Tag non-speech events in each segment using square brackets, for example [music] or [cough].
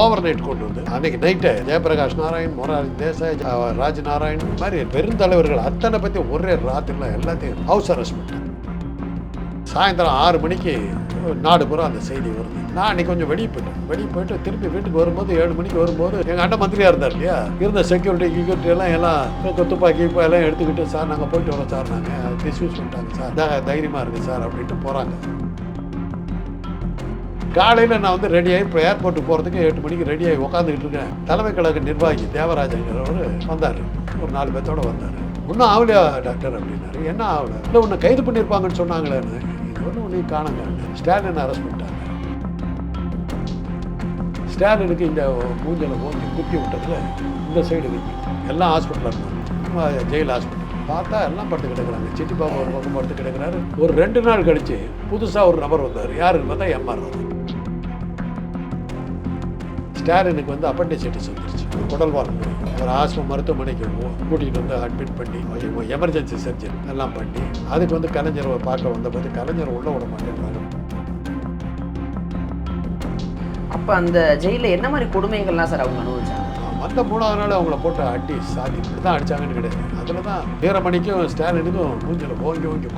Over night கொண்டு வந்து அன்னைக்கு நைட்டு ஜெயபிரகாஷ் நாராயண் மொராரி தேசாய் ராஜ் நாராயண் மாதிரி பெருந்தலைவர்கள் அத்தனை பற்றி ஒரே ராத்திரில எல்லாத்தையும் ஹவுஸ் அரெஸ்ட் பண்ணிட்டாங்க. சாயந்தரம் ஆறு மணிக்கு நாடு பூரா அந்த செய்தி வருது. நான் அன்னைக்கு கொஞ்சம் வெளியே போயிட்டேன். வெளியே போயிட்டு திருப்பி வீட்டுக்கு வரும்போது ஏழு மணிக்கு வரும்போது எங்கள் அண்ணன் மந்திரியாக இருந்தார் இல்லையா? இருந்த செக்யூரிட்டி கிக்யூரிட்டி எல்லாம் எல்லாம் துப்பாக்கி இப்போ எல்லாம் எடுத்துக்கிட்டு சார் நாங்கள் போயிட்டு வரோம் சார் நாங்கள் டிஸ்யூஸ் பண்ணிட்டாங்க சார். தைரியமாக இருக்குது சார் அப்படின்ட்டு போகிறாங்க காலையில் நான் வந்து ரெடியாகி இப்போ ஏர்போர்ட்டுக்கு போகிறதுக்கு எட்டு மணிக்கு ரெடியாகி உட்காந்துக்கிட்டு இருக்கேன். தலைமை கழக நிர்வாகி தேவராஜங்கிறவர் வந்தார். ஒரு நாலு பேர்த்தோட வந்தார். இன்னும் ஆகலையா டாக்டர் அப்படின்னாரு. என்ன ஆகல? இல்லை உன்னை கைது பண்ணியிருப்பாங்கன்னு சொன்னாங்களேன்னு. இது ஒன்று உன்னை காணுங்க ஸ்டாலின் அரெஸ்ட் பண்ணிட்டாங்க ஸ்டாலினுக்கு இந்த மூஞ்சலை போஞ்சி குத்தி விட்டதில் இந்த சைடு வைக்கி எல்லாம் ஹாஸ்பிட்டலில் இருந்தாங்க. ஜெயில் ஹாஸ்பிட்டல் பார்த்தா எல்லாம் படுத்து கிடக்குறாங்க. சிட்டி பாபா ஒரு பக்கம் படுத்து கிடக்குறாரு. ஒரு ரெண்டு நாள் கழித்து புதுசாக ஒரு நபர் வந்தார். யாருன்னு பார்த்தா எம்ஆர் வந்து ஸ்டாலினுக்கு வந்து அப்பண்டிசைட்டிஸ் வந்துருச்சு குடல்வால். ஒரு ஆஸ்மா மருத்துவமனைக்கு கூட்டிகிட்டு வந்து அட்மிட் பண்ணி எமர்ஜென்சி சர்ஜரி எல்லாம் பண்ணி அதுக்கு வந்து கலைஞர் பார்க்க வந்தபோது கலைஞர் உள்ள விட மாட்டேன்றாங்க அப்போ அந்த ஜெயிலில் என்ன மாதிரி கொடுமைகள்லாம் சார் அவங்க அனுபவிச்சாங்க? வந்த மூணாவது நாள் அவங்கள போட்டு அடி சாதி இப்படி தான் அடிச்சாங்கன்னு கிடையாது. அதில் தான் வீரமணிக்கும் ஸ்டாலினுக்கும் மூஞ்சில் ஓங்கி ஓங்கி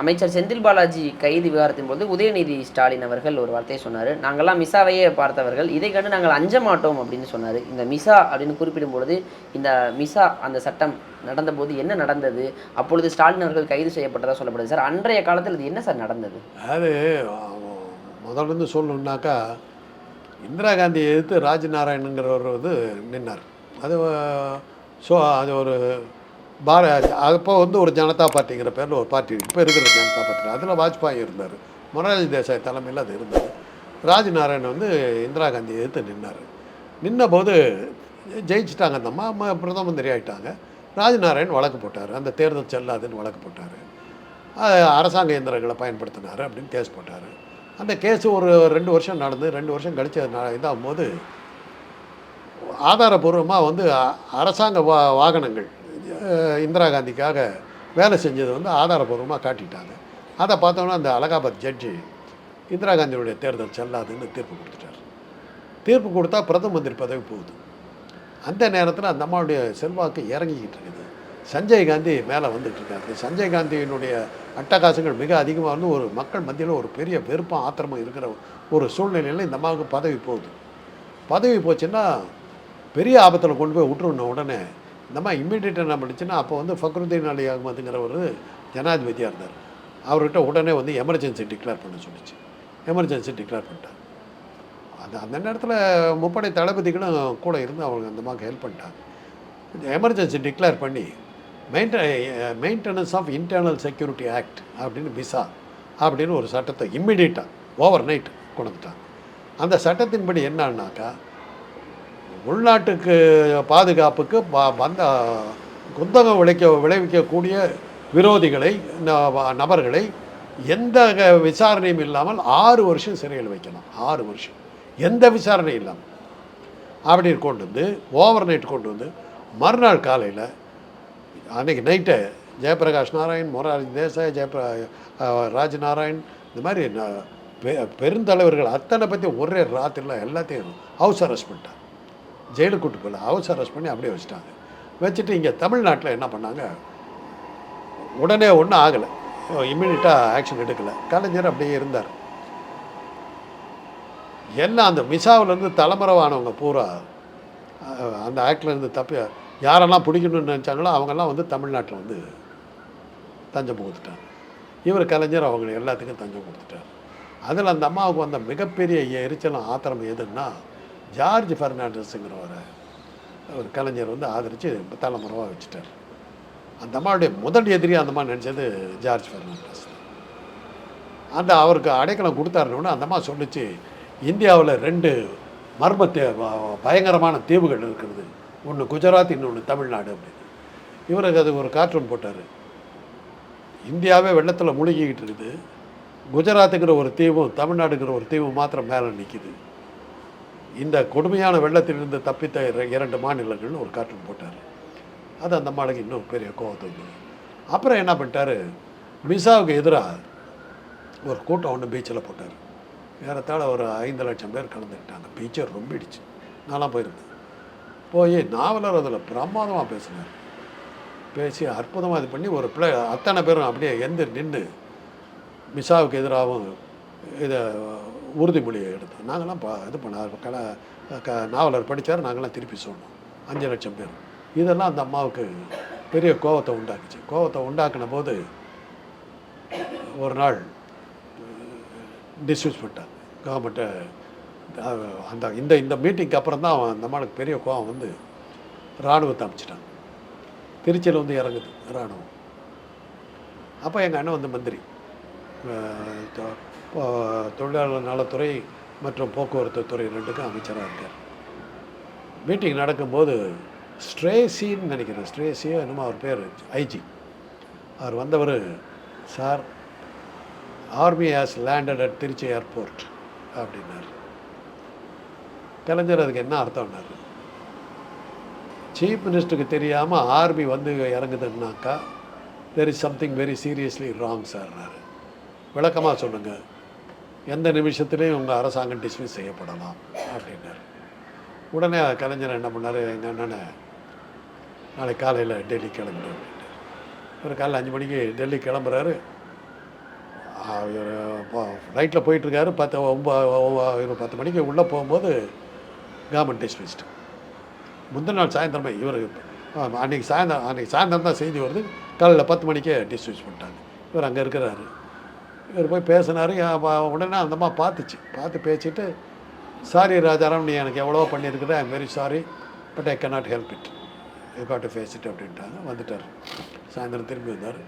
அமைச்சர் செந்தில் பாலாஜி கைது விவகாரத்தின் போது உதயநிதி ஸ்டாலின் அவர்கள் ஒரு வார்த்தையை சொன்னார். நாங்கள்லாம் மிசாவையே பார்த்தவர்கள். இதை கண்டு நாங்கள் அஞ்ச மாட்டோம் அப்படின்னு சொன்னார். இந்த மிசா அப்படின்னு குறிப்பிடும் பொழுது இந்த மிசா அந்த சட்டம் நடந்தபோது என்ன நடந்தது? அப்பொழுது ஸ்டாலின் அவர்கள் கைது செய்யப்பட்டதாக சொல்லப்படுது. சார் அன்றைய காலத்தில் இது என்ன சார் நடந்தது? அது அவன் முதல்ல சொல்லணுன்னாக்கா இந்திரா காந்தியை எதிர்த்து ராஜநாராயணங்கிறவர் வந்து நின்னார். அது ஸோ அது ஒரு பார அப்போ வந்து ஒரு ஜனதா பார்ட்டிங்கிற பேரில் ஒரு பார்ட்டி இப்போ இருக்கிற ஜனதா பார்ட்டி. அதில் வாஜ்பாய் இருந்தார். மொரார்ஜி தேசாய் தலைமையில் அது இருந்தது. ராஜநாராயணன் வந்து இந்திரா காந்தி எதிர்த்து நின்னார். நின்னபோது ஜெயிச்சிட்டாங்க அந்த அம்மா பிரதம மந்திரி ஆகிட்டாங்க ராஜ்நாராயண் வழக்கு போட்டார். அந்த தேர்தல் செல்லாதுன்னு வழக்கு போட்டார். அரசாங்க இயந்திரங்களை பயன்படுத்தினார் அப்படின்னு கேஸ் போட்டார். அந்த கேஸ் ஒரு ரெண்டு வருஷம் நடந்து ரெண்டு வருஷம் கழிச்சு இதாகும் போது ஆதாரபூர்வமாக வந்து அரசாங்க வா வாகனங்கள் இந்திரா காந்திக்காக வேலை செஞ்சது வந்து ஆதாரபூர்வமாக காட்டிட்டாங்க. அதை பார்த்தோன்னா அந்த அலகாபாத் ஜட்ஜி இந்திரா காந்தியுடைய தேர்தல் செல்லாதுன்னு தீர்ப்பு கொடுத்துட்டார். தீர்ப்பு கொடுத்தா பிரதம மந்திரி பதவி போகுது. அந்த நேரத்தில் அந்த அம்மாவுடைய செல்வாக்கு இறங்கிக்கிட்டு இருக்குது. சஞ்சய் காந்தி மேலே வந்துட்டு இருக்காரு. சஞ்சய் காந்தியினுடைய அட்டகாசங்கள் மிக அதிகமாக வந்து ஒரு மக்கள் மத்தியில் ஒரு பெரிய வெறுப்பம் ஆத்திரமும் இருக்கிற ஒரு சூழ்நிலையில் இந்த அம்மாவுக்கு பதவி போகுது. பதவி போச்சுன்னா பெரிய ஆபத்தில் கொண்டு போய் விட்டுருன உடனே இந்த அம்மா என்ன பண்ணுச்சுன்னா அப்போ வந்து ஃபக்ருதீன் அலி அகமதுங்கிறவர் ஜனாதிபதியாக இருந்தார். அவர்கிட்ட உடனே வந்து எமர்ஜென்சி டிக்ளேர் பண்ண சொல்லிச்சு. எமர்ஜென்சி டிக்ளேர் பண்ணிட்டார். அது அந்த நேரத்தில் முப்படை தளபதிகளும் கூட இருந்து அவங்க அந்த மாதிரி ஹெல்ப் பண்ணிட்டாங்க. எமர்ஜென்சி டிக்ளேர் பண்ணி மெயின்ட maintenance of internal security act அப்படின்னு விசா அப்படின்னு ஒரு சட்டத்தை இம்மிடியேட்டாக ஓவர் நைட் கொண்டு வந்துட்டாங்க. அந்த சட்டத்தின்படி என்னன்னாக்கா உள்நாட்டுக்கு பாதுகாப்புக்கு ப- வந்த குந்தகம் விளைக்க விளைவிக்கக்கூடிய விரோதிகளை ந- நபர்களை எந்த விசாரணையும் இல்லாமல் ஆறு வருஷம் சிறையில் வைக்கலாம் ஆறு வருஷம். எந்த விசாரணையும் இல்லாமல். அப்படி கொண்டு வந்து ஓவர் நைட் கொண்டு வந்து மறுநாள் காலையில் அன்னைக்கு நைட்டு ஜெயபிரகாஷ் நாராயண் மொராரி தேசாய் ஜெயப்ர ராஜ் நாராயண் இந்த மாதிரி பெ- பெருந்தலைவர்கள் அத்தனை பற்றி ஒரே ராத்திரில எல்லாத்தையும் ஹவுஸ் அரெஸ்ட் பண்ணிட்டார் ஜெயிலுக்கு கூட்டு போகல. ஹவுஸ் அரெஸ்ட் பண்ணி அப்படியே வச்சுட்டாங்க. வச்சுட்டு இங்கே தமிழ்நாட்டில் என்ன பண்ணாங்க? உடனே ஒன்றும் ஆகலை. இம்மிடியட்டாக ஆக்ஷன் எடுக்கலை. கலைஞர் அப்படியே இருந்தார். எல்லாம் அந்த மிசாவிலேருந்து தலைமறைவானவங்க பூரா அந்த ஆக்ட்லேருந்து தப்பி யாரெல்லாம் பிடிக்கணும்னு நினச்சாங்களோ அவங்கெல்லாம் வந்து தமிழ்நாட்டில் வந்து தஞ்சம் புகுத்துட்டாங்க இவர் கலைஞர் அவங்க எல்லாத்துக்கும் தஞ்சம் கொடுத்துட்டார் அதில் அந்த அம்மாவுக்கு வந்த மிகப்பெரிய எரிச்சலும் ஆத்திரம் எதுன்னா ஜார்ஜ் ஃபெர்னாண்டஸுங்கிறவரை ஒரு கலைஞர் வந்து ஆதரித்து தலைமுறைவாக வச்சுட்டார். அந்த அம்மாவுடைய முதல் எதிரி அந்தம்மா நினச்சது ஜார்ஜ் ஃபெர்னாண்டஸ் அந்த அவருக்கு அடைக்கலம் கொடுத்தாருன்னு அந்த அம்மா சொல்லிச்சு இந்தியாவில் ரெண்டு மர்ம தே பயங்கரமான தீவுகள் இருக்கிறது ஒன்று குஜராத் இன்னொன்று தமிழ்நாடு அப்படின்னு. இவருக்கு அது ஒரு கார்ட்டூன் போட்டார். இந்தியாவே வெள்ளத்தில் முழுகிக்கிட்டு இருக்குது. குஜராத்துங்கிற ஒரு தீவும் தமிழ்நாடுங்கிற ஒரு தீவும் மாத்திரம் மேலே நிற்கிது இந்த கொடுமையான வெள்ளத்திலிருந்து தப்பித்த இர- இரண்டு மாநிலங்கள்னு ஒரு கார்ட்டூன் போட்டார். அது அந்த அம்மாளுக்கு இன்னும் பெரிய கோவத்தை அப்புறம் என்ன பண்ணிட்டாரு? மிசாவுக்கு எதிராக ஒரு கூட்டம் ஒன்று பீச்சில் போட்டார். ஏறத்தாழ ஒரு ஐந்து லட்சம் பேர் கலந்துக்கிட்டாங்க. பீச்சர் ரொம்பிடுச்சு. நான்லாம் போயிருந்தேன் போய் நாவலர் அதில் பிரமாதமாக பேசினார். பேசி அற்புதமாக இது பண்ணி ஒரு பிள்ளை அத்தனை பேரும் அப்படியே எந்த நின்று மிசாவுக்கு எதிராகவும் இதை உறுதிமொழியை எடுத்தோம். நாங்களாம் பா இது பண்ண கல க நாவலர் படித்தார் நாங்களாம் திருப்பி சொன்னோம். அஞ்சு லட்சம் பேர். இதெல்லாம் அந்த அம்மாவுக்கு பெரிய கோவத்தை உண்டாக்குச்சு. கோவத்தை உண்டாக்குன போது ஒரு நாள் டிஸ்மிஸ் பண்ணிட்டாங்க. கவர்மெண்ட்டை அந்த இந்த இந்த மீட்டிங்க்கு அப்புறம் தான் அந்த அம்மாவுக்கு பெரிய கோவம் வந்து இராணுவத்தை அமைச்சிட்டாங்க திருச்சியில் வந்து இறங்குது இராணுவம். அப்போ எங்கள் அண்ணன் வந்து மந்திரி. தொழிலாளர் நலத்துறை மற்றும் போக்குவரத்து துறை ரெண்டுக்கும் அமைச்சராக இருக்கார். மீட்டிங் நடக்கும்போது ஸ்ட்ரேசின்னு நினைக்கிறேன். ஸ்ட்ரேசியோ என்னமோ அவர் பேர் ஐஜி. அவர் வந்தவர் sir army has landed at Trichy airport அப்படின்னார். கலைஞர் அதுக்கு என்ன அர்த்தம்னாரு? சீஃப் மினிஸ்டருக்கு தெரியாமல் ஆர்மி வந்து இறங்குதுன்னாக்கா there is something very seriously wrong சார்னாரு விளக்கமாக சொல்லுங்கள் எந்த நிமிஷத்துலேயும் உங்கள் அரசாங்கம் டிஸ்மிஸ் செய்யப்படலாம் அப்படின்னாரு. உடனே கலைஞர் என்ன பண்ணார்? எங்கள் அண்ணனை நாளைக்கு காலையில் டெல்லி கிளம்புறேன் அப்படின்ட்டு ஒரு காலையில் அஞ்சு மணிக்கு டெல்லி கிளம்புறாரு. நைட்டில் போயிட்டுருக்காரு. பத்து ஒம்பது பத்து மணிக்கு உள்ளே போகும்போது கவர்மெண்ட் டிஸ்மிஸ்டு முந்தின நாள் சாயந்தரமே இவர் அன்றைக்கி சாயந்தரம் அன்றைக்கி சாயந்தரம் தான் செய்தி வருது. காலையில் பத்து மணிக்கே டிஸ்மிஸ் பண்ணிட்டாங்க. இவர் அங்கே இருக்கிறாரு. இவர் போய் பேசினார். உடனே அந்தம்மா பார்த்துச்சு. பார்த்து பேசிட்டு சாரி ராஜாராம் நீ எனக்கு எவ்வளோ பண்ணியிருக்கிற I'm very sorry but I not help it you got to face it அப்படின்ட்டாங்க. வந்துட்டார். சாயந்தரம் திரும்பி வந்தார்.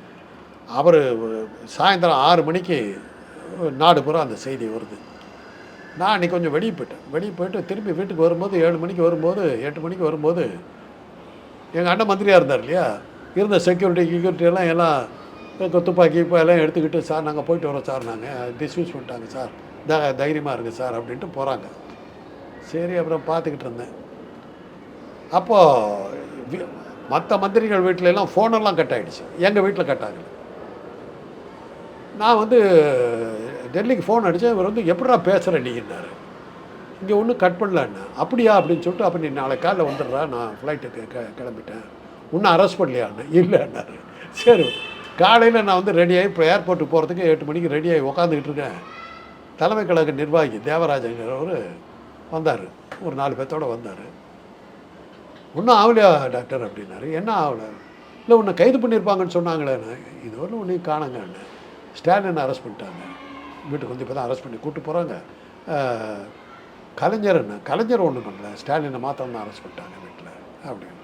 அவர் சாயந்தரம் ஆறு மணிக்கு நாடு பூரா அந்த செய்தி வருது. நான் அன்றைக்கி கொஞ்சம் வெளியே போயிட்டேன். வெளியே போயிட்டு திரும்பி வீட்டுக்கு வரும்போது ஏழு மணிக்கு வரும்போது எட்டு மணிக்கு வரும்போது எங்கள் அண்ணன் மந்திரியாக இருந்தார் இல்லையா? இருந்த செக்யூரிட்டி கிக்யூரிட்டி எல்லாம் எல்லாம் துப்பாக்கி இப்போ எல்லாம் எடுத்துக்கிட்டு சார் நாங்கள் போயிட்டு வரோம் சார் நாங்கள் டிஸ்மிஸ் பண்ணிட்டாங்க சார். த தைரியமாக இருங்க சார் அப்படின்ட்டு போகிறாங்க சரி அப்புறம் பார்த்துக்கிட்டு இருந்தேன். அப்போது மற்ற மந்திரிகள் வீட்டிலலாம் ஃபோனெல்லாம் கட் ஆகிடுச்சு எங்கள் வீட்டில் கட் ஆகலை. நான் வந்து டெல்லிக்கு ஃபோன் அடித்தேன் இவர் வந்து எப்படா பேசுகிற நீங்கன்னாரு இங்கே ஒன்றும் கட் பண்ணலன்னா அப்படியா? அப்படின்னு சொல்லிட்டு அப்போ நீ நாளை காலைல வந்துடுறா நான் ஃப்ளைட்டுக்கு க கிளம்பிட்டேன். இன்னும் அரெஸ்ட் பண்ணலையான்னு இல்லைன்னாரு சரி. காலையில் நான் வந்து ரெடியாகி இப்போ ஏர்போர்ட்டுக்கு போகிறதுக்கு எட்டு மணிக்கு ரெடியாகி உக்காந்துக்கிட்டு இருக்கேன். தலைமை கழக நிர்வாகி தேவராஜங்கிறவர் வந்தார். ஒரு நாலு பேர்த்தோடு வந்தார். ஒன்றும் ஆகலையா டாக்டர் அப்படின்னாரு. என்ன ஆகலை இல்லை உன்னை கைது பண்ணியிருப்பாங்கன்னு சொன்னாங்களேண்ணே இது ஒன்றும் உன்னையும் காணுங்கன்னு ஸ்டாலின் அரெஸ்ட் பண்ணிட்டாங்க. வீட்டுக்கு வந்து இப்போ தான் அரெஸ்ட் பண்ணி கூப்பிட்டு போகிறாங்க கலைஞர் என்ன? கலைஞர் ஒன்றும் பண்ணல. ஸ்டாலினை மாத்திரம் தான் அரெஸ்ட் பண்ணிட்டாங்க வீட்டில். அப்படின்னு.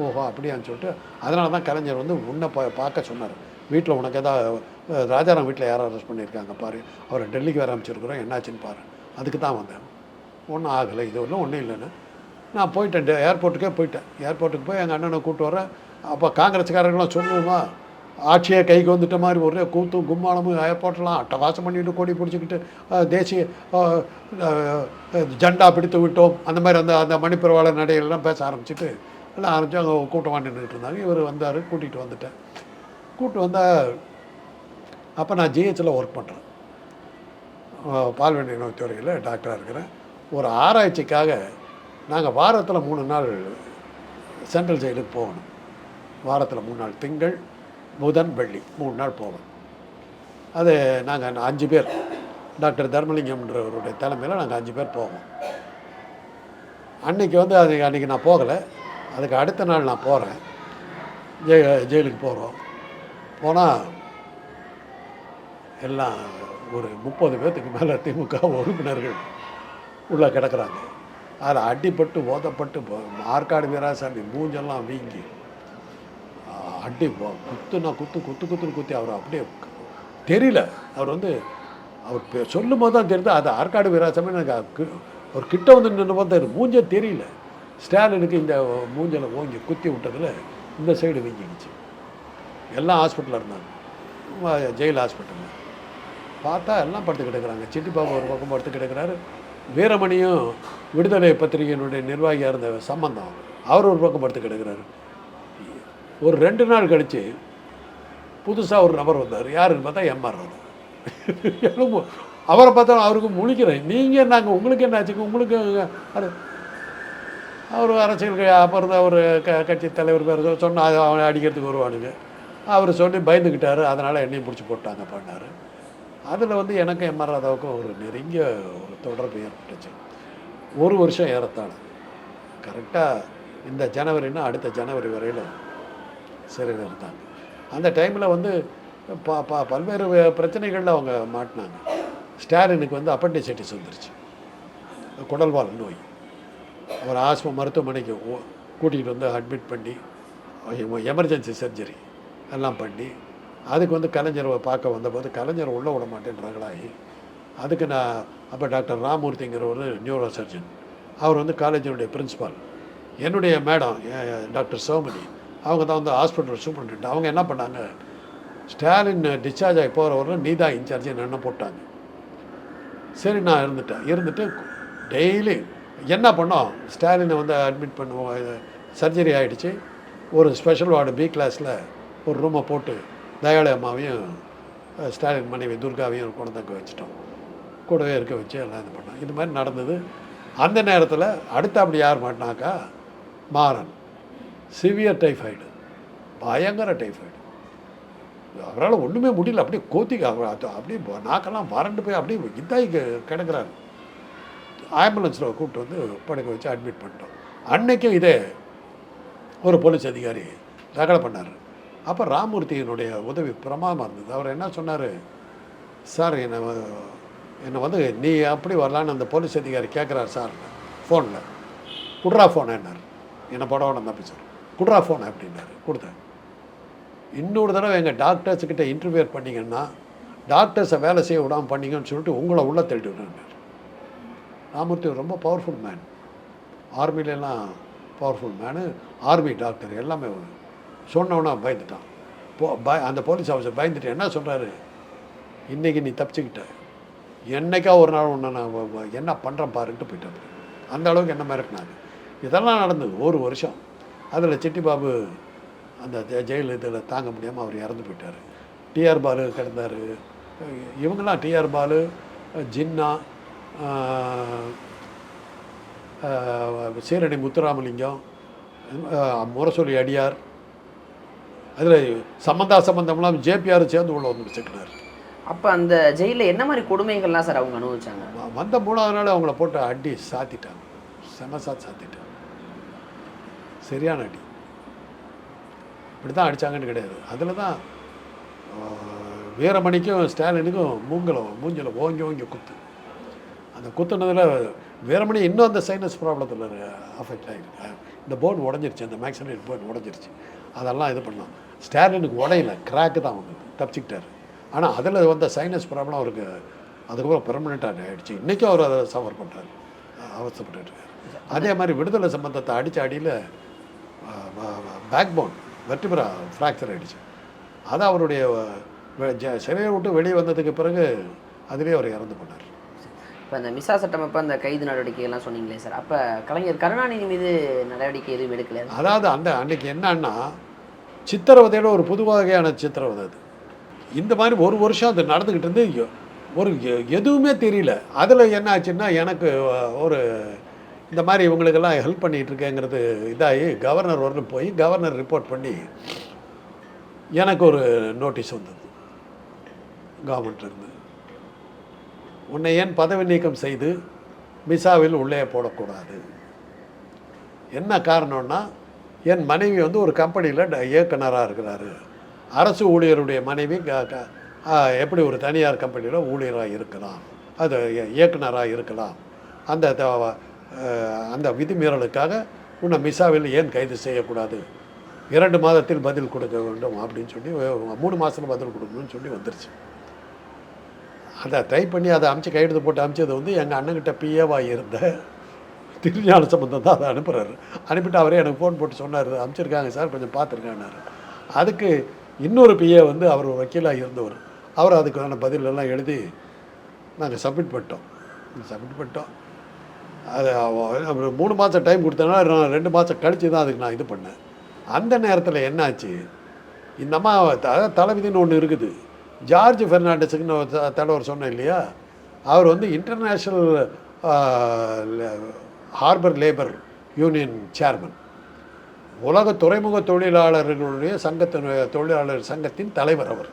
ஓஹோ அப்படியான்னு சொல்லிட்டு அதனால தான் கலைஞர் வந்து உன்னை பா பார்க்க சொன்னார். வீட்டில் உனக்கு எதாவது ராஜாராம் வீட்டில் யாரும் அரெஸ்ட் பண்ணியிருக்காங்க பாரு. அவரை டெல்லிக்கு வர அமைச்சிருக்கிறோம் என்னாச்சுன்னு பாரு. அதுக்கு தான் வந்தேன். ஒன்றும் ஆகலை இது ஒன்றும் ஒன்றும் இல்லைன்னு. நான் போயிட்டேன் டே- ஏர்போர்ட்டுக்கே போயிட்டேன். ஏர்போர்ட்டுக்கு போய் எங்கள் அண்ணனை கூப்பிட்டு வரேன் அப்போ காங்கிரஸ்காரங்களாம் சொல்லுவோமா ஆட்சியை கைக்கு வந்துட்ட மாதிரி ஒரே கூத்தும் கும்மாளமும் ஏர்போர்ட்லாம் அட்டகாசம் பண்ணிட்டு கொடி பிடிச்சிக்கிட்டு தேசிய ஜெண்டா பிடித்து விட்டோம். அந்த மாதிரி அந்த அந்த மணிப்பிரவாளர் நடைகள்லாம் பேச ஆரம்பிச்சிட்டு எல்லாம் ஆரம்பித்து அங்கே கூட்டமாக நின்றுட்டு இருந்தாங்க. இவர் வந்தார் கூட்டிகிட்டு வந்துட்டேன். கூப்பிட்டு வந்தால் அப்போ நான் ஜிஹெச்சில் ஒர்க் பண்ணுறேன் பால்வெண்ணி நோய் துறையில் டாக்டராக இருக்கிறேன். ஒரு ஆராய்ச்சிக்காக நாங்கள் வாரத்தில் மூணு நாள் சென்ட்ரல் ஜெயிலுக்கு போகணும். வாரத்தில் மூணு நாள் திங்கள் புதன் வெள்ளி மூணு நாள் போவோம் அது நாங்கள் அஞ்சு பேர் டாக்டர் தர்மலிங்கம்ன்றவருடைய தலைமையில் நாங்கள் அஞ்சு பேர் போவோம். அன்னைக்கு வந்து அது அன்றைக்கி நான் போகலை. அதுக்கு அடுத்த நாள் நான் போகிறேன் ஜெய ஜெயிலுக்கு போகிறோம் போனால் எல்லாம் ஒரு முப்பது பேர்த்துக்கு மேலே திமுக உறுப்பினர்கள் உள்ளே கிடக்குறாங்க. அதில் அடிப்பட்டு ஓதப்பட்டு ஆற்காடு வீராசாமி மூஞ்செல்லாம் வீங்கி அடி குத்துனா குத்து குத்து குத்துன்னு குத்தி அவர் அப்படியே தெரியல. அவர் வந்து அவர் சொல்லும் போது தான் தெரியுது அது ஆற்காடு வீராசாமி எனக்கு கி- அவர் கிட்ட வந்து நின்று பார்த்தா மூஞ்சே தெரியல. ஸ்டாலினுக்கு இந்த மூஞ்சலை ஓங்கி குத்தி விட்டதில் இந்த சைடு வீங்கிடுச்சு. எல்லாம் ஹாஸ்பிட்டலில் இருந்தாங்க. ஜெயில் ஹாஸ்பிட்டலில் பார்த்தா எல்லாம் படுத்து கிடக்கிறாங்க. சிட்டி பாபு ஒரு பக்கம் படுத்து கிடக்குறாரு. வீரமணியும் விடுதலை பத்திரிகையினுடைய நிர்வாகியாக இருந்த சம்பந்தம் அவர் ஒரு பக்கம் படுத்து கிடக்கிறாரு. ஒரு ரெண்டு நாள் கழித்து புதுசாக ஒரு நபர் வந்தார். யாருன்னு பார்த்தா எம்ஆர் ராதா [laughs] அவரை பார்த்தா அவருக்கு முழிக்கிறேன். நீங்கள் நாங்கள் உங்களுக்கு என்ன ஆச்சுங்க? உங்களுக்கு அது அவர் அரசியல் அப்புறம் அவர் க கட்சி தலைவர் பேர் சொன்னால் அவனை அடிக்கிறதுக்கு வருவானுங்க. அவர் சொல்லி பயந்துக்கிட்டார் அதனால் என்னையும் பிடிச்சி போட்டாங்க பண்ணார். அதில் வந்து எனக்கும் எம்ஆர் ராதாவுக்கும் ஒரு நெருங்கிய ஒரு தொடர்பு ஏற்பட்டுச்சு. ஒரு வருஷம் ஏறத்தாழ. கரெக்டாக இந்த ஜனவரின்னா அடுத்த ஜனவரி வரையில் சிறையில் இருந்தாங்க. அந்த டைமில் வந்து பா ப பல்வேறு பிரச்சனைகளில் அவங்க மாட்டினாங்க. ஸ்டாலினுக்கு வந்து அப்பண்டிசைட்டிஸ் வந்துருச்சு. குடல்வால் நோய். அவர் ஆஸ்மா மருத்துவமனைக்கு கூட்டிகிட்டு வந்து அட்மிட் பண்ணி எமர்ஜென்சி சர்ஜரி எல்லாம் பண்ணி அதுக்கு வந்து கலைஞரை பார்க்க வந்தபோது கலைஞரை உள்ளே விட மாட்டேன்றாங்களாகி அதுக்கு நான் அப்போ டாக்டர் ராமூர்த்திங்கிற ஒரு நியூரோ சர்ஜன் அவர் வந்து காலேஜினுடைய பிரின்ஸிபால் என்னுடைய மேடம் டாக்டர் சோமணி அவங்க தான் வந்து ஹாஸ்பிட்டல் சூப்பரண்ட் அவங்க என்ன பண்ணாங்க ஸ்டாலின் டிஸ்சார்ஜ் ஆகி போகிறவரில் நீ தான் இன்சார்ஜ் என்ன போட்டாங்க. சரி நான் இருந்துட்டேன். இருந்துட்டு டெய்லி என்ன பண்ணோம் ஸ்டாலினை வந்து அட்மிட் பண்ணுவோம் சர்ஜரி ஆகிடுச்சு ஒரு ஸ்பெஷல் வார்டு பி கிளாஸில் ஒரு ரூமை போட்டு தயாளி அம்மாவையும் ஸ்டாலின் மனைவி துர்காவையும் கொண்டு தங்க வச்சுட்டோம். கூடவே இருக்க வச்சு எல்லாம் இது பண்ணோம். இது மாதிரி நடந்தது. அந்த நேரத்தில் அடுத்து அப்படி யார் மாட்டினாக்கா மாறன். Severe typhoid. பயங்கர டைஃபாய்டு. அவரால் ஒன்றுமே முடியல. அப்படியே கோத்திக்க அவர் அப்படியே நாக்கெல்லாம் வறண்டு போய் அப்படியே இதாகி கி- கிடக்குறாரு. ஆம்புலன்ஸில் கூப்பிட்டு வந்து படுக்க வச்சு அட்மிட் பண்ணிட்டோம். அன்னைக்கும் இதே ஒரு போலீஸ் அதிகாரி தகவல் பண்ணார். அப்போ ராமூர்த்தியினுடைய உதவி பிரமாதமாக இருந்தது. அவர் என்ன சொன்னார்? சார் என்னை என்னை வந்து நீ அப்படி வரலான்னு அந்த போலீஸ் அதிகாரி கேட்குறாரு சார் ஃபோனில் குட்ரா ஃபோன் என்னார். என்னை படம் உடனே தப்பி சார். குட்ரா ஃபோன் அப்படின்னாரு. கொடுத்தேன். இன்னொரு தடவை எங்கள் டாக்டர்ஸுக்கிட்ட இன்டர்வியூர் பண்ணீங்கன்னா டாக்டர்ஸை வேலை செய்ய விடாமல் பண்ணிங்கன்னு சொல்லிட்டு உங்களை உள்ளே தள்ளிட்டு விடுறாரு ராமூர்த்தி ரொம்ப பவர்ஃபுல் மேன் ஆர்மிலெல்லாம் பவர்ஃபுல் மேனு ஆர்மி டாக்டர் எல்லாமே சொன்னவனா பயந்துட்டான். போ பய அந்த போலீஸ் ஆஃபீஸர் பயந்துட்டு என்ன சொல்கிறாரு இன்றைக்கி நீ தப்பிச்சுக்கிட்ட. என்னைக்கா ஒரு நாள் ஒன்று நான் என்ன பண்ணுறேன் பாருன்ட்டு போயிட்டேன் அந்த அளவுக்கு என்ன மிரட்டினாங்க இதெல்லாம் நடந்தது ஒரு வருஷம். அதில் செட்டிபாபு அந்த ஜெயில் இதில் தாங்க முடியாமல் அவர் இறந்து போயிட்டார். டிஆர் பாலு கிடந்தார். இவங்கெல்லாம் டிஆர் பாலு ஜின்னா சீரடி சீரணி முத்துராமலிங்கம் முரசொலி அடியார் அதில் சம்பந்தா சம்பந்தம்லாம் ஜேபிஆர் சேர்ந்து உள்ள வந்து வச்சுக்கினார் அப்போ அந்த ஜெயிலில் என்ன மாதிரி கொடுமைகள்லாம் சார் அவங்க அனுபவிச்சாங்க? வந்த மூணாவது நாள் அவங்கள போட்டு அடி சாத்திட்டாங்க. செம சாத்து சாத்திட்டாங்க. சரியான அடி. இப்படி தான் அடித்தாங்கன்னு கிடையாது. அதில் தான் வீரமணிக்கும் ஸ்டாலினுக்கும் மூங்கலம் மூஞ்சில் ஓங்கி ஓங்கி குத்து. அந்த குத்துனதில் வீரமணி இன்னும் அந்த சைனஸ் ப்ராப்ளத்தில் அஃபெக்ட் ஆகிருக்கு. இந்த போர்டு உடஞ்சிருச்சு அந்த மேக்ஸிமேட் போர்டு உடஞ்சிருச்சு. அதெல்லாம் இது பண்ணலாம் ஸ்டாலினுக்கு உடையில கிராக்கு தான் வந்தது தப்பிச்சுக்கிட்டாரு. ஆனால் அதில் வந்த சைனஸ் ப்ராப்ளம் அவருக்கு அதுக்கப்புறம் பெர்மனெண்ட்டாக ஆகிடுச்சு இன்றைக்கும் அவர் அதை சஃபர் பண்ணுறாரு அவசரப்பட்டு அதே மாதிரி விடுதலை சம்பந்தத்தை அடித்த அடியில் பேக் போன் வெர்டிபரா ஃப்ராக்சர் ஆகிடுச்சு அது அவருடைய சிறையை விட்டு வெளியே வந்ததுக்கு பிறகு அதிலே அவர் இறந்து போனார். இப்போ அந்த மிசா சட்டம் அப்போ அந்த கைது நடவடிக்கைகள்லாம் சொன்னீங்களே சார். அப்போ கலைஞர் கருணாநிதி மீது நடவடிக்கை எதுவும் எடுக்கல அதாவது அந்த அன்னைக்கு என்னன்னா சித்திரவதையோட ஒரு புது வகையான சித்திரவதை அது. இந்த மாதிரி ஒரு வருஷம் அது நடந்துக்கிட்டு இருந்து ஒரு எதுவுமே தெரியல. அதில் என்ன ஆச்சுன்னா எனக்கு ஒரு இந்த மாதிரி இவங்களுக்கெல்லாம் ஹெல்ப் பண்ணிகிட்டு இருக்கேங்கிறது இதாகி கவர்னர் வரலும் போய் கவர்னர் ரிப்போர்ட் பண்ணி எனக்கு ஒரு நோட்டீஸ் வந்தது. கவர்மெண்ட்லேருந்து உன்னை ஏன் பதவி நீக்கம் செய்து மிசாவில் உள்ளே போடக்கூடாது. என்ன காரணம்னா என் மனைவி வந்து ஒரு கம்பெனியில் இயக்குனராக இருக்கிறாரு. அரசு ஊழியருடைய மனைவி எப்படி ஒரு தனியார் கம்பெனியில் ஊழியராக இருக்கலாம் அது இய- இயக்குனராக இருக்கலாம். அந்த த- அந்த விதிமீறலுக்காக உன்னை மிசாவில் ஏன் கைது செய்யக்கூடாது? இரண்டு மாதத்தில் பதில் கொடுக்க வேண்டும் அப்படின்னு சொல்லி மூணு மாதத்தில் பதில் கொடுக்கணும்னு சொல்லி வந்துருச்சு. அதை டைப் பண்ணி அதை அமுச்சு கையெழுத்து போட்டு அமுச்சது வந்து எங்கள் அண்ணங்கிட்ட பிஏவாக இருந்த. திருஞான சம்பந்தம் தான் அதை அனுப்புகிறாரு அனுப்பிட்டு அவரே எனக்கு ஃபோன் போட்டு சொன்னார். அனுப்பிச்சிருக்காங்க சார் கொஞ்சம் பார்த்துருக்கானாரு அதுக்கு இன்னொரு பிஏ வந்து அவர் வக்கீலாக இருந்தவர். அவர் அதுக்கான பதிலெல்லாம் எழுதி நாங்கள் சப்மிட் பண்ணிட்டோம். சப்மிட் பண்ணிட்டோம். அது அவ- அவர் மூணு மாதம் டைம் கொடுத்தனா நான் ரெண்டு மாதம் கழித்து தான் அதுக்கு நான் இது பண்ணேன். அந்த நேரத்தில் என்னாச்சு? இந்த அம்மா த- ஒன்று இருக்குது. ஜார்ஜ் ஃபெர்னாண்டஸுக்குன்னு ஒரு தலைவர் சொன்னேன் இல்லையா? அவர் வந்து international harbour labour union chairman உலக துறைமுக தொழிலாளர்களுடைய சங்கத்தின் தொழிலாளர் சங்கத்தின் தலைவர் அவர்.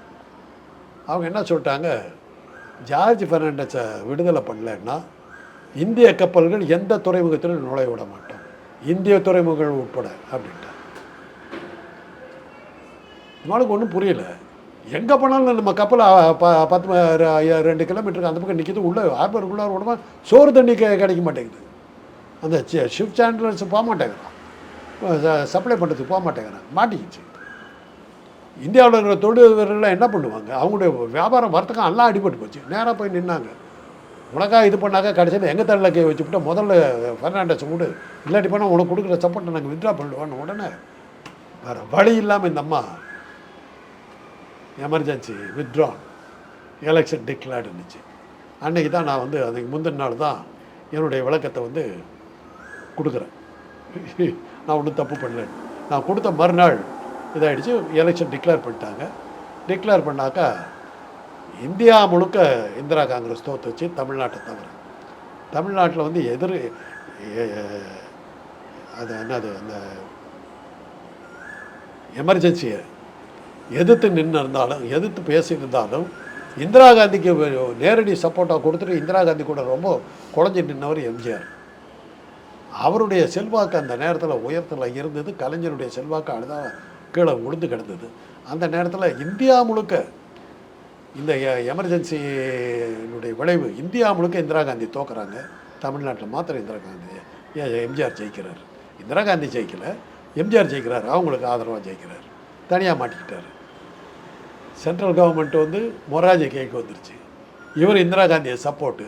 அவங்க என்ன சொல்லிட்டாங்க? ஜார்ஜ் ஃபெர்னாண்டஸை விடுதலை பண்ணலன்னா இந்திய கப்பல்கள் எந்த துறைமுகத்திலும் நுழைய விட மாட்டோம். இந்திய துறைமுகங்கள் உட்பட அப்படின்ட்டு நம்மளுக்கு ஒன்றும் புரியல. எங்கே போனாலும் நம்ம கப்பல் ப பத்து ரெண்டு கிலோமீட்டருக்கு அந்த பக்கம் நிற்கிது உள்ளே ஹார்பருக்குள்ளே விடமா சோறு தண்ணி கிடைக்க மாட்டேங்குது. அந்த ஷிஃப்ட் சேனல்ஸ் போக மாட்டேங்கிறான் சப்ளை பண்ணுறதுக்கு போக மாட்டேங்கிறான் மாட்டிக்கிச்சு. இந்தியாவில் இருக்கிற தொழிலதிபர்கள்லாம் என்ன பண்ணுவாங்க? அவங்களுடைய வியாபாரம் வர்த்தகம் எல்லாம் அடிபட்டு போச்சு. நேராக போய் நின்னாங்க. உனக்கா இது பண்ணாக்க கடைசியில் எங்கள் தள்ள கை வச்சுவிட்டா முதல்ல ஃபெர்னாண்டஸ் விடு இல்லாட்டி போனால் உனக்கு கொடுக்குற சப்போர்ட்டை நாங்கள் வித்ரா பண்ணிடுவோன்னு உடனே வேறு வழி இல்லாமல் இந்த அம்மா எமர்ஜென்சி வித்ட்ரான் எலெக்ஷன் டிக்ளேர்டுன்னுச்சு இருந்துச்சு. அன்றைக்கி தான் நான் வந்து அதுக்கு முந்தின நாள் தான் என்னுடைய விளக்கத்தை வந்து கொடுக்குறேன். நான் ஒன்றும் தப்பு பண்ணல. நான் கொடுத்த மறுநாள் இதாகிடுச்சு எலெக்ஷன் டிக்ளேர் பண்ணிட்டாங்க. டிக்ளேர் பண்ணாக்கா இந்தியா முழுக்க இந்திரா காங்கிரஸ் தோத்துச்சு தமிழ்நாட்டை தவிர தமிழ்நாட்டில் வந்து எதிர் அது என்னது அந்த எமர்ஜென்சியை எதிர்த்து நின்று இருந்தாலும் எதிர்த்து பேசியிருந்தாலும் இந்திரா காந்திக்கு நேரடி சப்போர்ட்டாக கொடுத்துட்டு இந்திரா காந்தி கூட ரொம்ப குழஞ்சி நின்றவர் எம்ஜிஆர். அவருடைய செல்வாக்கு அந்த நேரத்தில் உயரத்தில் இருந்தது கலைஞருடைய செல்வாக்கு அழுதான் கீழே விழுந்து கிடந்தது. அந்த நேரத்தில் இந்தியா முழுக்க இந்த எமர்ஜென்சியினுடைய விளைவு இந்தியா முழுக்க இந்திரா காந்தி தோக்குறாங்க. தமிழ்நாட்டில் மாத்திரம் இந்திரா காந்தி எம்ஜிஆர் ஜெயிக்கிறார். இந்திரா காந்தி ஜெயிக்கல எம்ஜிஆர் ஜெயிக்கிறார் அவங்களுக்கு ஆதரவாக ஜெயிக்கிறார். தனியாக மாட்டிக்கிட்டார். சென்ட்ரல் கவர்மெண்ட் வந்து மொராஜி கேக்கு வந்துருச்சு. இவர் இந்திரா காந்தியை சப்போர்ட்டு.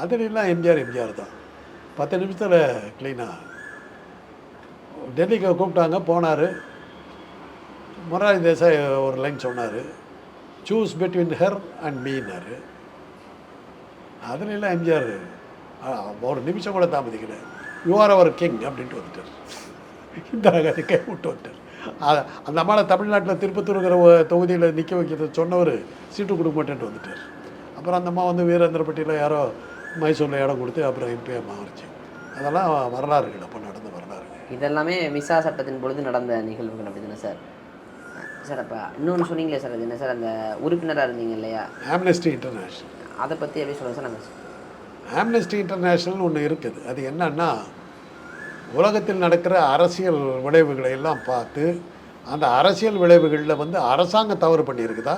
அதுலாம் எம்ஜிஆர் எம்ஜிஆர் தான். பத்து நிமிஷத்தில் க்ளீனாக டெல்லிக்கு கூப்பிட்டாங்க போனார். மொராஜி தேசாய் ஒரு லைன் சொன்னார். சூஸ் பிட்வீன் ஹெர் அண்ட் மீனார் அதுல எம்ஜிஆர் ஒரு நிமிஷம் கூட தாமதிக்கல. யூ ஆர் அவர் கிங் அப்படின்ட்டு வந்துட்டார். இந்திரா காந்தி கை விட்டு வந்துட்டார். அந்த அம்மாவை தமிழ்நாட்டில் திருப்பத்தூருங்கிற தொகுதியில் நிற்க வைக்கிறது சொன்னவர் சீட்டு கொடுக்க மாட்டேன்ட்டு வந்துட்டார். அப்புறம் அந்த அம்மா வந்து வீரேந்திரப்பட்டியில் யாரோ மைசூரில் இடம் கொடுத்து அப்புறம் எம்பி அம்மா வந்துச்சு அதெல்லாம் வரலாறுகள் அப்போ நடந்த வரலாறுகள். இதெல்லாமே மிசா சட்டத்தின் பொழுது நடந்த நிகழ்வுகள் அப்படி தானே சார்? சார் அப்போ இன்னொன்று சொன்னீங்களே சார் அது என்ன சார் அந்த உறுப்பினராக இருந்தீங்க இல்லையா? ஆம்னஸ்டி இன்டர்நேஷ்னல் அதை பற்றி எப்படி சொல்லுங்கள் சார் நாங்கள் ஆம்னஸ்டி இன்டர்நேஷ்னல் ஒன்று இருக்குது. அது என்னன்னா உலகத்தில் நடக்கிற அரசியல் விளைவுகளை எல்லாம் பார்த்து அந்த அரசியல் விளைவுகளில் வந்து அரசாங்கம் தவறு பண்ணியிருக்குதா?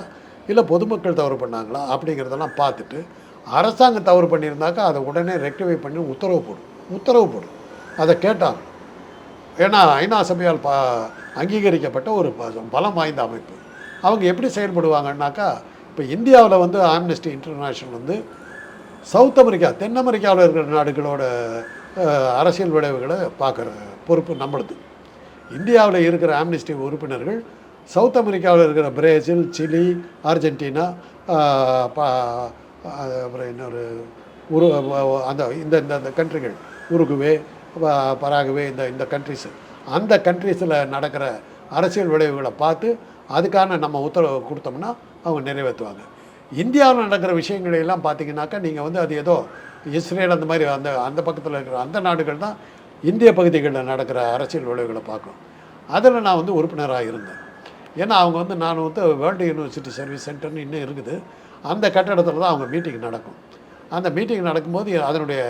இல்லை பொதுமக்கள் தவறு பண்ணாங்களா? அப்படிங்கிறதெல்லாம் பார்த்துட்டு அரசாங்கம் தவறு பண்ணியிருந்தாக்கா அதை உடனே ரெக்டிஃபை பண்ணி உத்தரவு போடும். உத்தரவு போடும். அதை கேட்டாங்க. ஏன்னா ஐநா சபையால் பா அங்கீகரிக்கப்பட்ட ஒரு ப- பலம் வாய்ந்த அமைப்பு. அவங்க எப்படி செயல்படுவாங்கன்னாக்கா இப்போ இந்தியாவில் வந்து ஆம்னஸ்டி இன்டர்நேஷ்னல் வந்து சவுத் அமெரிக்கா தென் அமெரிக்காவில் இருக்கிற நாடுகளோட அரசியல் விளைவுகளை பார்க்குற பொறுப்பு நம்மளது. இந்தியாவில் இருக்கிற ஆம்னஸ்டி உறுப்பினர்கள் சவுத் அமெரிக்காவில் இருக்கிற பிரேசில் சிலி அர்ஜென்டினா அது அப்புறம் இன்னொரு உரு அந்த இந்த இந்த இந்த கண்ட்ரிகள் உருகுவே பராகவே இந்த இந்த கண்ட்ரிஸ் அந்த கண்ட்ரீஸில் நடக்கிற அரசியல் விளைவுகளை பார்த்து அதுக்கான நம்ம உத்தரவு கொடுத்தோம்னா அவங்க நிறைவேற்றுவாங்க. இந்தியாவில் நடக்கிற விஷயங்களையெல்லாம் பார்த்தீங்கன்னாக்கா நீங்கள் வந்து அது ஏதோ இஸ்ரேல் அந்த மாதிரி அந்த அந்த பக்கத்தில் இருக்கிற அந்த நாடுகள் தான் இந்திய பகுதிகளில் நடக்கிற அரசியல் விளைவுகளை பார்க்கும். அதில் நான் வந்து உறுப்பினராக இருந்தேன். ஏன்னா அவங்க வந்து நான் வந்து வேர்ல்டு யூனிவர்சிட்டி சர்வீஸ் சென்டர்னு இன்னும் இருக்குது. அந்த கட்டடத்தில் தான் அவங்க மீட்டிங் நடக்கும். அந்த மீட்டிங் நடக்கும்போது அதனுடைய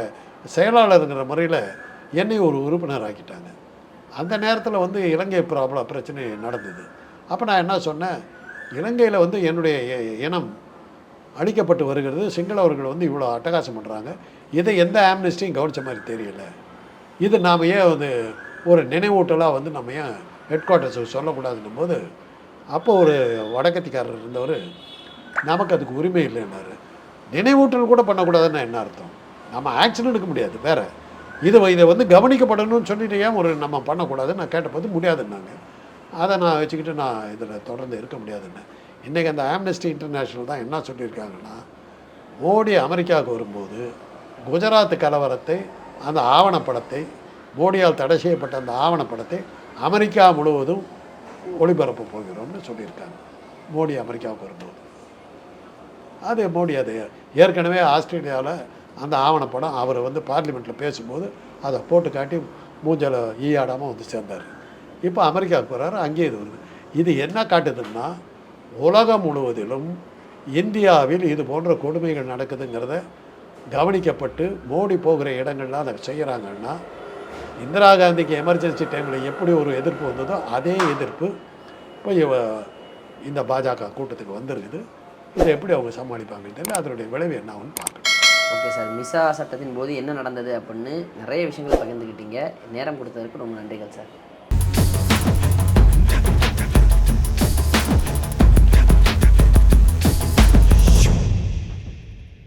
செயலாளருங்கிற முறையில் என்னை ஒரு உறுப்பினர் ஆக்கிட்டாங்க. அந்த நேரத்தில் வந்து இலங்கை ப்ராப்ளம் பிரச்சனை நடந்தது. அப்போ நான் என்ன சொன்னேன்? இலங்கையில் வந்து என்னுடைய இனம் அழிக்கப்பட்டு வருகிறது. சிங்களவர்கள் வந்து இவ்வளோ அட்டகாசம் பண்ணுறாங்க இதை எந்த ஆம்னிஸ்டியும் கவனித்த மாதிரி தெரியல. இது நாம் ஏன் வந்து ஒரு நினைவூட்டலாக வந்து நம்ம ஏன் ஹெட் குவார்ட்டர்ஸுக்கு சொல்லக்கூடாதுன்னும் போது அப்போ ஒரு வடக்கத்திக்காரர் இருந்தவர் நமக்கு அதுக்கு உரிமை இல்லைன்னாரு நினைவூட்டல் கூட பண்ணக்கூடாதுன்னு என்ன அர்த்தம்? நம்ம ஆக்ஷன் எடுக்க முடியாது வேறு. இது இதை வந்து கவனிக்கப்படணும்னு சொல்லிட்டு ஏன் ஒரு நம்ம பண்ணக்கூடாதுன்னு நான் கேட்டபோது முடியாதுன்னாங்க. அதை நான் வச்சுக்கிட்டு நான் இதில் தொடர்ந்து இருக்க முடியாதுன்னு. இன்றைக்கி அந்த ஆம்னஸ்டி இன்டர்நேஷ்னல் தான் என்ன சொல்லியிருக்காங்கன்னா மோடி அமெரிக்காவுக்கு வரும்போது குஜராத் கலவரத்தை அந்த ஆவணப்படத்தை மோடியால் தடை செய்யப்பட்ட அந்த ஆவணப்படத்தை அமெரிக்கா முழுவதும் ஒளிபரப்ப போகிறோம்னு சொல்லியிருக்காங்க. மோடி அமெரிக்காவுக்கு வரும்போது. அது மோடி அது ஏற்கனவே ஆஸ்திரேலியாவில் அந்த ஆவணப்படம் அவர் வந்து பார்லிமெண்ட்டில் பேசும்போது அதை போட்டு காட்டி மூஞ்சல ஈயாடாமல் வந்து சேர்ந்தார். இப்போ அமெரிக்காவுக்கு போகிறாரு அங்கேயே இது வருது. இது என்ன காட்டுதுன்னா உலகம் முழுவதிலும் இந்தியாவில் இது போன்ற கொடுமைகள் நடக்குதுங்கிறத கவனிக்கப்பட்டு மோடி போகிற இடங்கள்லாம் அதை செய்கிறாங்கன்னா இந்திரா காந்திக்கு எமர்ஜென்சி டைமில் எப்படி ஒரு எதிர்ப்பு வந்ததோ அதே எதிர்ப்பு இப்போ இந்த பாஜக கூட்டத்துக்கு வந்திருக்குது. இதை எப்படி அவங்க சமாளிப்பாங்கன்னு தெரியல அதனுடைய விளைவு என்ன ஆகும்னு பார்க்கணும் ஓகே சார் மிசா சட்டத்தின் போது என்ன நடந்தது அப்படின்னு நிறைய விஷயங்கள் பகிர்ந்துக்கிட்டீங்க நேரம் கொடுத்ததற்கு ரொம்ப நன்றிகள் சார்